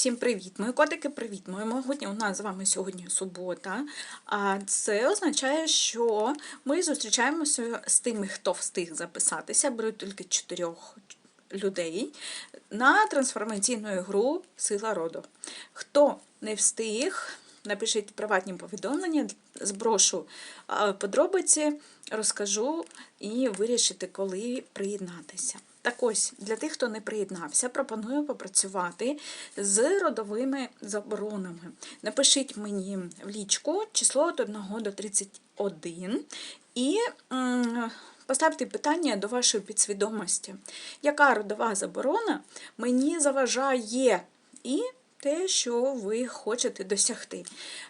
Всім привіт! Мої котики, привіт! Моє могутнє у нас з вами сьогодні субота. А це означає, що ми зустрічаємося з тими, хто встиг записатися, беруть тільки чотирьох людей на трансформаційну гру Сила роду. Хто не встиг, напишіть приватні повідомлення, зброшу подробиці, розкажу і вирішити, коли приєднатися. Так ось, для тих, хто не приєднався, пропоную попрацювати з родовими заборонами. Напишіть мені в лічку число від 1 до 31 і поставте питання до вашої підсвідомості, яка родова заборона мені заважає і те, що ви хочете досягти.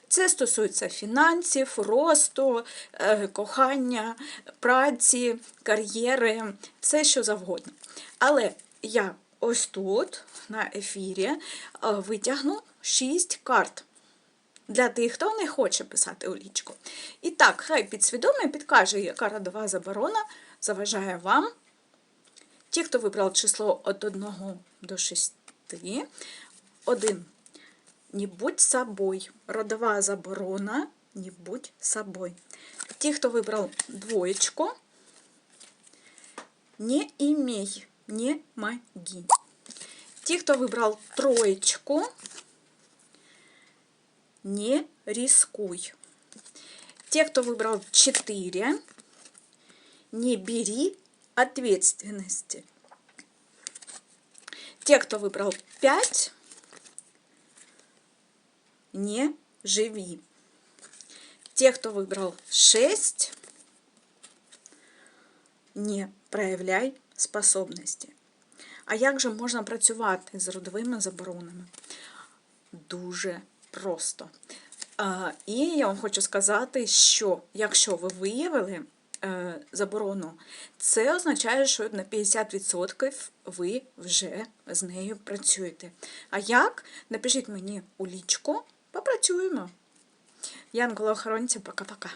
Це стосується фінансів, росту, е, кохання, праці, кар'єри, все що завгодно. Але я ось тут, на ефірі, е, витягну 6 карт. Для тих, хто не хоче писати у лічку. І так, хай підсвідомий підкаже, яка родова заборона заважає вам. Ті, хто вибрав число від 1 до 6, один. Не будь собой. Родова заборона. Не будь собой. Ті, хто вибрав двоєчку, не имей, не моги. Ті, хто вибрав троєчку, не рискуй. Те, кто выбрал 4, не бери ответственности. Те, кто выбрал 5, не живи. Те, кто выбрал 6, не проявляй способності. А як же можна працювати з родовими заборонами? Дуже просто. І я вам хочу сказати, що якщо ви виявили е, заборону, це означає, що на 50% ви вже з нею працюєте. А як? Напишіть мені у лічку, попрацюємо. Янгола охоронця, пока-пока.